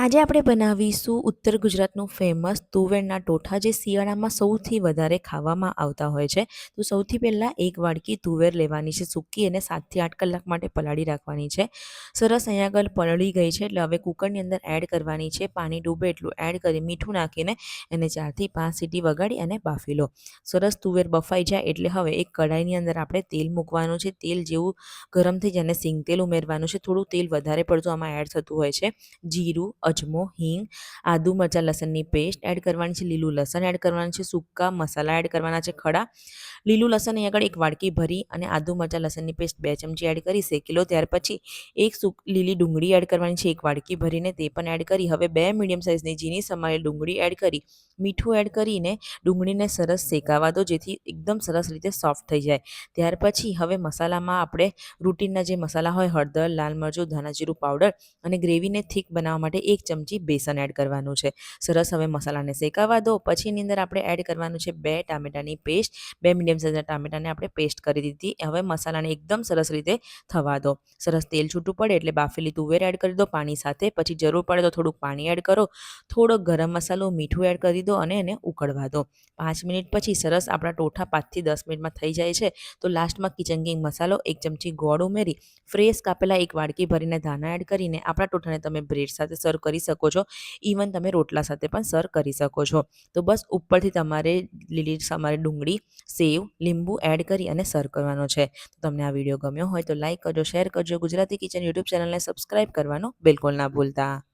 આજે આપણે બનાવીશું ઉત્તર ગુજરાતનું ફેમસ તુવેરના ટોઠા, જે શિયાળામાં સૌથી વધારે ખાવામાં આવતા હોય છે. તો સૌથી પહેલાં એક વાડકી તુવેર લેવાની છે, સૂકી અને સાતથી આઠ કલાક માટે પલાળી રાખવાની છે. સરસ અહીંયા આગળ પલળી ગઈ છે, એટલે હવે કુકરની અંદર એડ કરવાની છે. પાણી ડૂબે એટલું એડ કરી મીઠું નાખીને એને ચારથી પાંચ સીટી વગાડી અને બાફી લો. સરસ તુવેર બફાઈ જાય એટલે હવે એક કઢાઈની અંદર આપણે તેલ મૂકવાનું છે. તેલ જેવું ગરમ થઈ જાય અને સિંગ તેલ ઉમેરવાનું છે. થોડું તેલ વધારે પડતું આમાં એડ થતું હોય છે. જીરું અજમો, હિંગ, આદુ મરચાં, લસણની પેસ્ટ એડ કરવાની છે, લીલું લસણ એડ કરવાનું છે, સૂકા મસાલા એડ કરવાના છે, ખડા. લીલું લસણ અહીં આગળ એક વાડકી ભરી અને આદુ મરચાં, લસણની પેસ્ટ બે ચમચી એડ કરી શેકેલો ત્યાર પછી એક સૂક લીલી ડુંગળી એડ કરવાની છે, એક વાડકી ભરીને તે પણ એડ કરી. હવે બે મીડિયમ સાઇઝની ઝીણી સમારેલી ડુંગળી એડ કરી. મીઠું એડ કરીને ડુંગળીને સરસ શેકાવા દો, જેથી એકદમ સરસ રીતે સોફ્ટ થઈ જાય. ત્યાર પછી હવે મસાલામાં આપણે રૂટીનના જે મસાલા હોય, હળદર, લાલ મરચું, ધાણા જીરું પાવડર અને ગ્રેવીને થીક બનાવવા માટે એક ચમચી બેસન એડ કરવાનું છે. સરસ હવે મસાલાને શેકાવા દો. પછી એની અંદર આપણે એડ કરવાનું છે બે ટામેટાની પેસ્ટ. બે મીડિયમ સાઇઝના ટામેટાને આપણે પેસ્ટ કરી દીધી. હવે મસાલાને એકદમ સરસ રીતે થવા દો. સરસ તેલ છૂટું પડે એટલે બાફેલી તુવેર એડ કરી દો પાણી સાથે. પછી જરૂર પડે તો થોડુંક પાણી એડ કરો. થોડો ગરમ મસાલો, મીઠું એડ કરી દો અને એને ઉકળવા દો. પાંચ મિનિટ પછી સરસ આપણા ટોઠા પાંચથી દસ મિનિટમાં થઈ જાય છે. તો લાસ્ટમાં કિચન કિંગ મસાલો, એક ચમચી ગોળ ઉમેરી, ફ્રેશ કાપેલા એક વાડકી ભરીને ધાણા એડ કરીને આપણા ટોઠાને તમે બ્રેડ સાથે સર્વ કરી શકો છો. ઇવન તમે રોટલા સાથે પણ સર્વ કરી શકો છો. તો બસ ઉપરથી તમારે લીલી તમારે ડુંગળી, સેવ, લીંબુ એડ કરી અને સર્વ કરવાનો છે. તમને આ વીડિયો ગમ્યો હોય તો લાઇક કરજો શેર કરજો ગુજરાતી કિચન યુટ્યુબ ચેનલને સબસ્ક્રાઇબ કરવાનું બિલકુલ ના ભૂલતા.